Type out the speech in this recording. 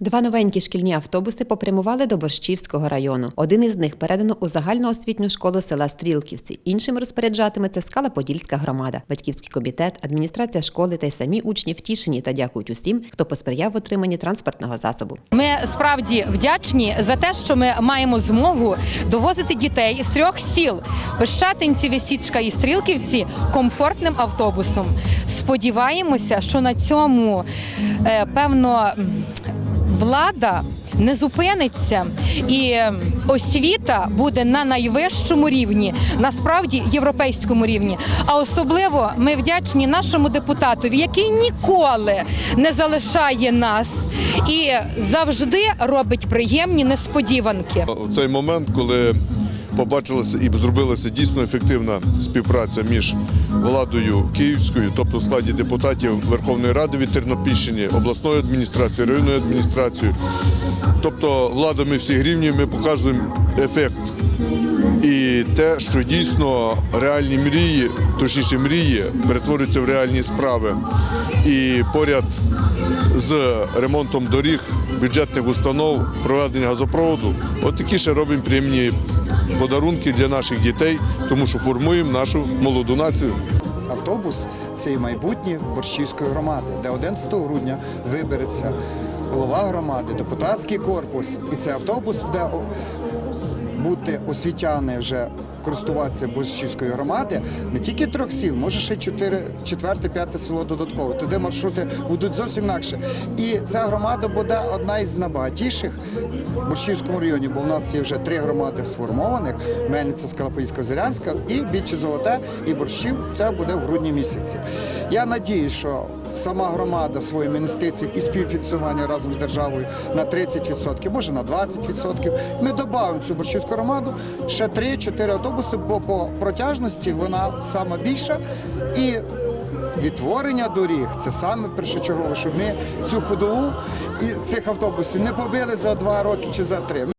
Два новенькі шкільні автобуси попрямували до Борщівського району. Один із них передано у загальноосвітню школу села Стрілківці. Іншим розпоряджатиметься Скала-Подільська громада. Батьківський комітет, адміністрація школи та й самі учні втішені та дякують усім, хто посприяв в отриманні транспортного засобу. Ми справді вдячні за те, що ми маємо змогу довозити дітей з трьох сіл Пещатинці, Висічка і Стрілківці комфортним автобусом. Сподіваємося, що на цьому е, певно влада. Не зупиниться і освіта буде на найвищому рівні, насправді європейському рівні. А особливо ми вдячні нашому депутатові, який ніколи не залишає нас і завжди робить приємні несподіванки. В цей момент, коли побачилася і зробилася дійсно ефективна співпраця між владою Київською, тобто в складі депутатів Верховної Ради від Тернопільщини, обласною адміністрацією, районною адміністрацією, тобто владами всіх рівнів, ми показуємо ефект. І те, що дійсно реальні мрії, точніше мрії, перетворюються в реальні справи. І поряд з ремонтом доріг, бюджетних установ, проведення газопроводу, от такі ще робимо приємні подарунки для наших дітей, тому що формуємо нашу молоду націю. Автобус це і майбутнє Борщівської громади, де 11 грудня вибереться голова громади, депутатський корпус. І цей автобус буде бути освітяни вже користуватися Борщівської громади не тільки трьох сіл, може ще четверте, п'яте село додатково. Туди маршрути будуть зовсім інакше. І ця громада буде одна із найбагатіших в Борщівському районі, бо в нас є вже три громади сформованих: Мельниця, Скалоподільська, Зирянська і більше Золоте, і Борщів. Це буде в грудні місяці. Я надію, що сама громада своїм інвестицій і співфінансування разом з державою на 30%, може на 20%. Ми додамо цю борщівську громаду ще 3-4 автобуси, бо по протяжності вона сама більша і. Відтворення доріг це саме першочергове, щоб ми цю ходову і цих автобусів не побили за два роки чи за три.